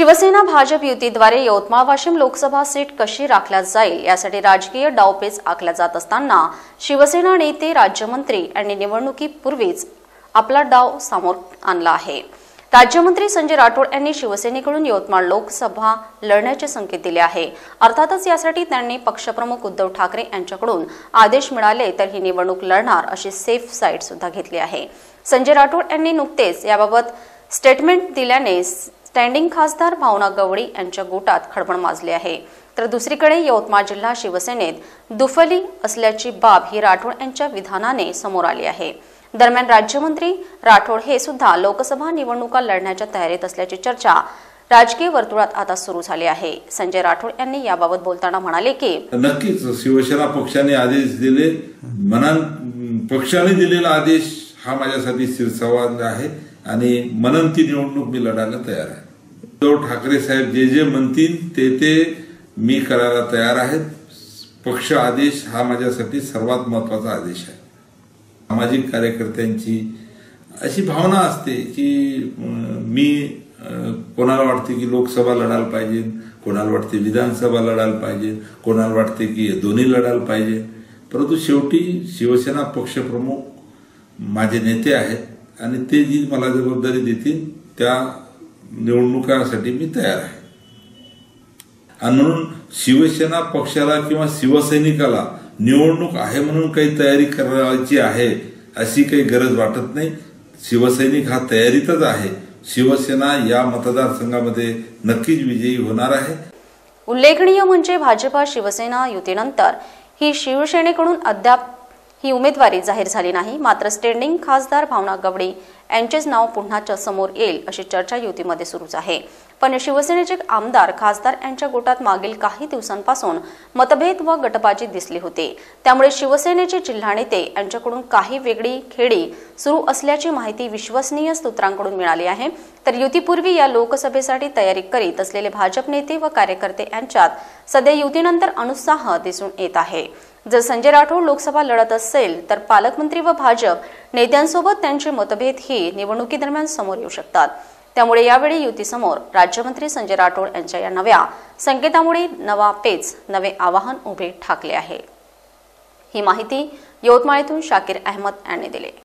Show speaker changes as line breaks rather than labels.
शिवसेना भाजप युतीद्वारे यवतमाळ वाशिम लोकसभा सीट कशी राखल्या जाईल यासाठी राजकीय डावपेच आखल्या जात असताना शिवसेना नेते राज्यमंत्री यांनी निवडणुकीपूर्वीच आपला डाव समोर आणला आहे. राज्यमंत्री संजय राठोड यांनी शिवसेनेकडून यवतमाळ लोकसभा लढण्याचे संकेत दिले आहे. अर्थातच यासाठी त्यांनी पक्षप्रमुख उद्धव ठाकरे यांच्याकडून आदेश मिळाले तर ही निवडणूक लढणार अशी सेफ साईट सुद्धा घेतली आहे. संजय राठोड यांनी नुकतेच याबाबत स्टेटमेंट दिल्याने स्टँडिंग खासदार भावना गवळी यांच्या गोटात खळबळ माजली आहे. तर दुसरीकडे यवतमाळ जिल्हा शिवसेनेत दुफली असल्याची बाब ही राठोड यांच्या विधानाने समोर आली आहे. दरम्यान राज्यमंत्री राठोड हे सुद्धा लोकसभा निवडणुका लढण्याच्या तयारीत असल्याची चर्चा राजकीय वर्तुळात आता सुरू झाली आहे. संजय राठोड यांनी याबाबत बोलताना म्हणाले की
नक्कीच शिवसेना पक्षाने आदेश दिले. मनान पक्षाने दिलेला आदेश हा माझ्यासाठी शिरसवाद आहे. आणि मनंती निवडणूक मी लढायला तयार आहे. उद्धव ठाकरे साहेब जे जे म्हणतील ते ते मी करायला तयार आहेत. पक्ष आदेश हा माझ्यासाठी सर्वात महत्त्वाचा आदेश आहे. सामाजिक कार्यकर्त्यांची अशी भावना असते की मी कोणाला वाटते की लोकसभा लढायला पाहिजे कोणाला वाटते विधानसभा लढायला पाहिजे कोणाला वाटते की दोन्ही लढायला पाहिजे. परंतु शेवटी शिवसेना पक्षप्रमुख माझे नेते आहेत. आणि ते जी मला जबाबदारी देतील त्या निवडणुकासाठी मी तयार आहे. आणि म्हणून शिवसेना पक्षाला किंवा शिवसैनिकाला निवडणूक आहे म्हणून काही तयारी करायची आहे अशी काही गरज वाटत नाही. शिवसैनिक हा तयारीतच आहे. शिवसेना या मतदारसंघामध्ये नक्कीच विजयी होणार आहे.
उल्लेखनीय म्हणजे भाजपा शिवसेना युतीनंतर ही शिवसेनेकडून अद्याप ही उमेदवारी जाहीर झाली नाही. मात्र स्टँडिंग खासदार भावना गवडे यांचेच नाव पुन्हा समोर येईल अशी चर्चा युतीमध्ये सुरूच आहे. पण शिवसेनेचे आमदार खासदार यांच्या गोटात मागील काही दिवसांपासून मतभेद व गटबाजी दिसली होती. त्यामुळे शिवसेनेचे जिल्हा नेते यांच्याकडून काही वेगळी खेळी सुरू असल्याची माहिती विश्वसनीय सूत्रांकडून मिळाली आहे. तर युतीपूर्वी या लोकसभेसाठी तयारी करीत असलेले भाजप नेते व कार्यकर्ते यांच्यात सध्या युतीनंतर अनुत्साह दिसून येत आहे. जर संजय राठोड लोकसभा लढत असेल तर पालकमंत्री व भाजप नेत्यांसोबत त्यांचे मतभेद ही निवडणुकीदरम्यान समोर येऊ शकतात. त्यामुळे यावेळी युतीसमोर राज्यमंत्री संजय राठोड यांच्या या नव्या संकेतामुळे नवा पेच नवे आवाहन उभे ठाकले आहे. ही माहिती यवतमाळीतून शाकीर अहमद यांनी दिली.